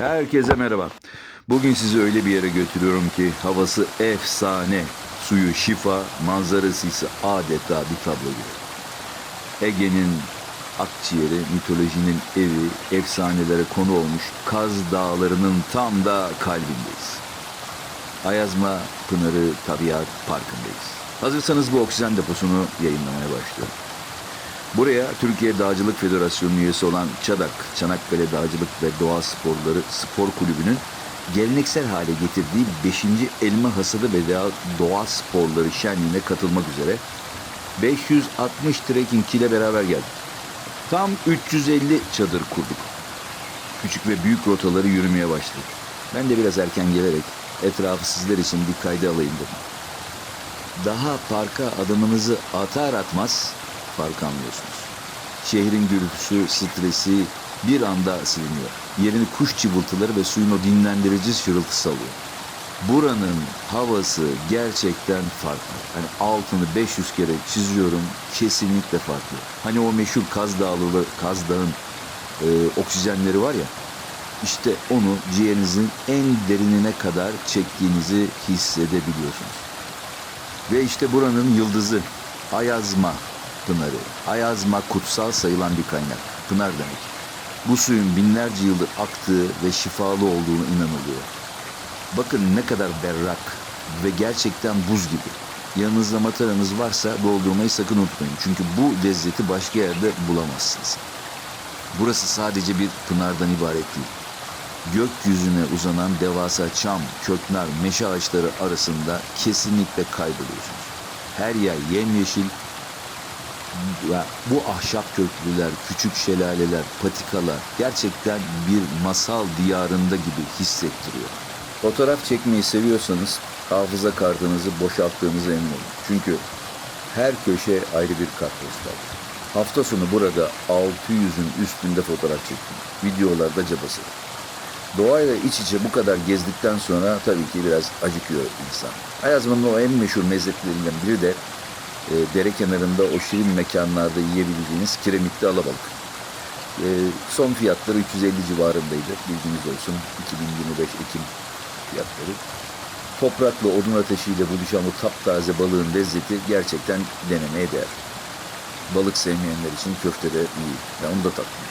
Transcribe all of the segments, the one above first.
Herkese merhaba. Bugün sizi öyle bir yere götürüyorum ki havası efsane, suyu şifa, manzarası ise adeta bir tablo gibi. Ege'nin akciğeri, mitolojinin evi, efsanelere konu olmuş Kaz Dağları'nın tam da kalbindeyiz. Ayazma Pınarı Tabiat Parkı'ndayız. Hazırsanız bu oksijen deposunu yayınlamaya başlıyorum. Buraya Türkiye Dağcılık Federasyonu üyesi olan ÇADAK, Çanakkale Dağcılık ve Doğa Sporları Spor Kulübü'nün geleneksel hale getirdiği 5. Elma Hasadı ve Doğa- Sporları Şenliği'ne katılmak üzere 560 trekking ile beraber geldik. Tam 350 çadır kurduk. Küçük ve büyük rotaları yürümeye başladık. Ben de biraz erken gelerek etrafı sizler için bir kayda alayım dedim. Daha parka adımınızı atar atmaz fark anlıyorsunuz. Şehrin gürültüsü, stresi bir anda siliniyor. Yerini kuş cıvıltıları ve suyun o dinlendirici şırıltısı alıyor. Buranın havası gerçekten farklı. Hani altını 500 kere çiziyorum kesinlikle farklı. Hani o meşhur Kaz Dağlı, Kaz Dağ'ın e, oksijenleri var ya işte onu ciğerinizin en derinine kadar çektiğinizi hissedebiliyorsunuz. Ve işte buranın yıldızı Ayazma Pınarı. Ayazma kutsal sayılan bir kaynak. Pınar demek. Bu suyun binlerce yıldır aktığı ve şifalı olduğunu inanılıyor. Bakın ne kadar berrak ve gerçekten buz gibi. Yanınızda mataranız varsa doldurmayı sakın unutmayın. Çünkü bu lezzeti başka yerde bulamazsınız. Burası sadece bir pınardan ibaret değil. Gökyüzüne uzanan devasa çam, köknar, meşe ağaçları arasında kesinlikle kayboluyorsunuz. Her yer yemyeşil, ya bu ahşap köprüler, küçük şelaleler, patikalar gerçekten bir masal diyarında gibi hissettiriyor. Fotoğraf çekmeyi seviyorsanız hafıza kartınızı boşalttığınıza emin olun. Çünkü her köşe ayrı bir kartpostal. Hafta sonu burada 600'ün üstünde fotoğraf çektim. Videolarda cabası. Doğayla iç içe bu kadar gezdikten sonra tabii ki biraz acıkıyor insan. Ayazma'nın o en meşhur lezzetlerinden biri de e, dere kenarında o şirin mekanlarda yiyebildiğiniz kiremitli alabalık. E, son fiyatları 350 civarındaydı. Bilginiz olsun. 2025 Ekim fiyatları. Toprakla odun ateşiyle buluşan bu taptaze balığın lezzeti gerçekten denemeye değer. Balık sevmeyenler için köfte de iyi. Ben onu da tattım.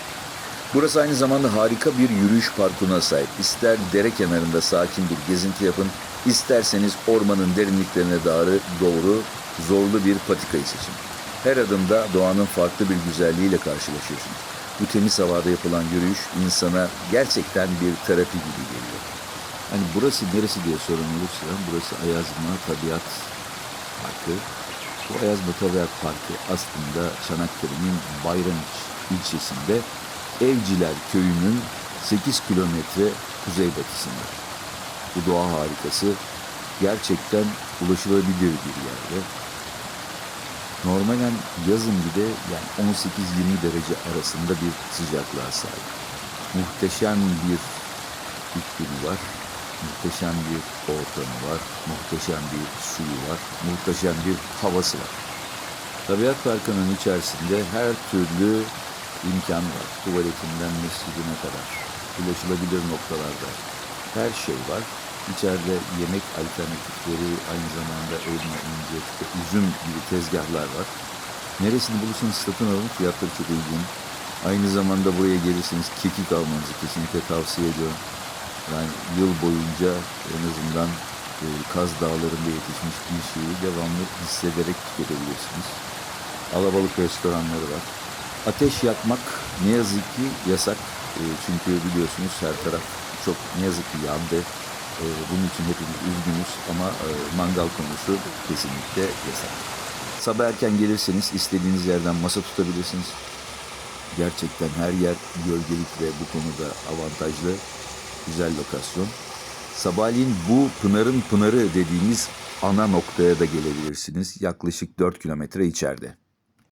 Burası aynı zamanda harika bir yürüyüş parkuna sahip. İster dere kenarında sakin bir gezinti yapın, isterseniz ormanın derinliklerine doğru, doğru zorlu bir patikayı seçin. Her adımda doğanın farklı bir güzelliğiyle karşılaşıyorsunuz. Bu temiz havada yapılan yürüyüş insana gerçekten bir terapi gibi geliyor. Hani burası neresi diye sorun olursa burası Ayazma Tabiat Parkı. Bu Ayazma Tabiat Parkı aslında Çanakkale'nin Bayramiç ilçesinde Evciler Köyü'nün 8 kilometre kuzeybatısında. Bu doğa harikası gerçekten ulaşılabilir bir yerde. Normalen yazın bile yani 18-20 derece arasında bir sıcaklığa sahip. Muhteşem bir iklimi var. Muhteşem bir ortamı var. Muhteşem bir suyu var. Muhteşem bir havası var. Tabiat Parkı'nın içerisinde her türlü imkan var. Tuvaletinden mescidine kadar. Ulaşılabilir noktalarda her şey var. İçeride yemek alternatifleri, aynı zamanda elma, incir, üzüm gibi tezgahlar var. Neresini bulursanız satın alın, fiyatları çok uygun. Aynı zamanda buraya gelirseniz kekik almanızı kesinlikle tavsiye ediyorum. Yani yıl boyunca en azından e, Kaz Dağları'nda yetişmiş bir şeyi devamlı hissederek tüketebilirsiniz. Alabalık restoranları var. Ateş yakmak ne yazık ki yasak. E, çünkü biliyorsunuz her taraf çok ne yazık ki yandı. E, bunun için hepimiz üzgünüz ama e, mangal konusu kesinlikle yasak. Sabah erken gelirseniz istediğiniz yerden masa tutabilirsiniz. Gerçekten her yer gölgelik ve bu konuda avantajlı. Güzel lokasyon. Sabahleyin bu Pınar'ın Pınarı dediğimiz ana noktaya da gelebilirsiniz. Yaklaşık 4 kilometre içeride.